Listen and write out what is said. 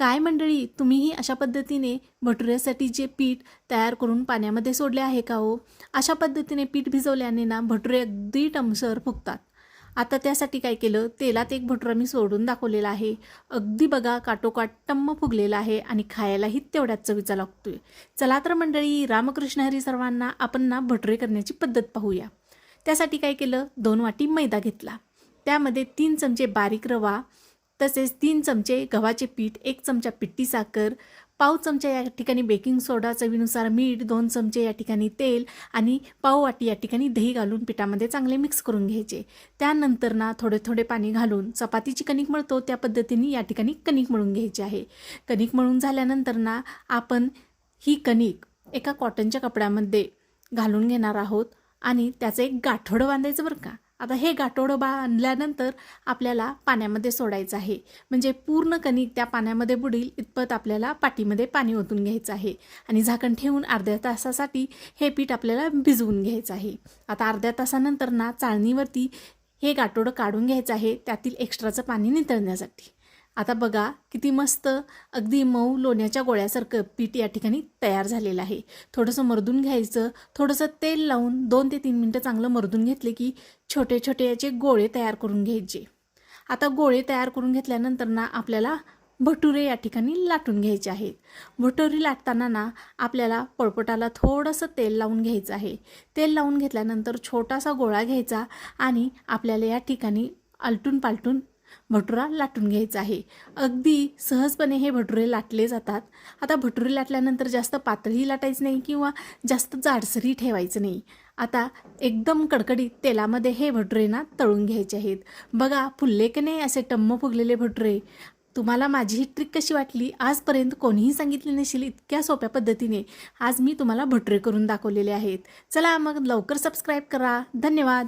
काय मंडळी तुम्हीही अशा पद्धतीने भटुऱ्यासाठी जे पीठ तयार करून पाण्यामध्ये सोडले आहे का हो? अशा पद्धतीने पीठ भिजवल्याने ना भटुरे अगदी टमसर फुगतात. आता त्यासाठी काय केलं? तेलात एक भटुरा मी सोडून दाखवलेला आहे. अगदी बघा काटोकाट टम्म फुगलेला आहे आणि खायलाही तेवढ्याच चवीचा लागतोय. चला तर मंडळी रामकृष्ण हरी सर्वांना आपण ना भटुरे करण्याची पद्धत पाहूया. त्यासाठी काय केलं? दोन वाटी मैदा घेतला. त्यामध्ये तीन चमचे बारीक रवा तसेच तीन चमचे गव्हाचे पीठ एक चमचा पिट्टी साखर पाव चमचा या ठिकाणी बेकिंग सोडा चवीनुसार मीठ दोन चमचे या ठिकाणी तेल आणि पाव वाटी या ठिकाणी दही घालून पिठामध्ये चांगले मिक्स करून घ्यायचे. त्यानंतर ना थोडे थोडे पाणी घालून चपातीची कणिक मळतो त्या पद्धतीने या ठिकाणी कणिक मळून घ्यायची आहे. कणिक मळून झाल्यानंतर ना आपण ही कणिक एका कॉटनच्या कपड्यामध्ये घालून घेणार आहोत आणि त्याचं एक गाठोडं बांधायचं बरं का. आता हे गाठोडं बांधल्यानंतर आपल्याला पाण्यामध्ये सोडायचं आहे. म्हणजे पूर्ण कणिक त्या पाण्यामध्ये बुडील इतपत आपल्याला पाटीमध्ये पाणी ओतून घ्यायचं आहे. आणि झाकण ठेवून अर्ध्या तासासाठी हे पीठ आपल्याला भिजवून घ्यायचं आहे. आता अर्ध्या तासानंतर ना चाळणीवरती हे गाठोडं काढून घ्यायचं आहे त्यातील एक्स्ट्राचं पाणी नितळण्यासाठी. आता बघा किती मस्त अगदी मऊ लोण्याच्या गोळ्यासारखं पीठ या ठिकाणी तयार झालेलं आहे. थोडंसं मर्दून घ्यायचं थोडंसं तेल लावून दोन ते तीन मिनटं चांगलं मर्दून घेतले की छोटे छोटे याचे गोळे तयार करून घ्यायचे. आता गोळे तयार करून घेतल्यानंतर ना आपल्याला भटुरे या ठिकाणी लाटून घ्यायचे आहेत. भटुरी लाटताना ना आपल्याला पळपटाला थोडंसं तेल लावून घ्यायचं आहे. तेल लावून घेतल्यानंतर छोटासा गोळा घ्यायचा आणि आपल्याला या ठिकाणी आलटून पालटून भटुरा लाटून घ्यायचा आहे. अगदी सहजपणे हे भटुरे लाटले जातात. आता भटुरे लाटल्यानंतर जास्त पातळी लाटायचं नाही किंवा जास्त जाडसरी ठेवायचं नाही. आता एकदम कडकडीत तेलामध्ये हे भटुरे ना तळून घ्यायचे आहेत. बघा फुलले की नाही असे टम्म फुगलेले भटुरे? तुम्हाला माझी ही ट्रिक कशी वाटली? आजपर्यंत कोणीही सांगितले नसेल इतक्या सोप्या पद्धतीने. आज मी तुम्हाला भटुरे करून दाखवलेले आहेत. चला मग लवकर सबस्क्राईब करा. धन्यवाद!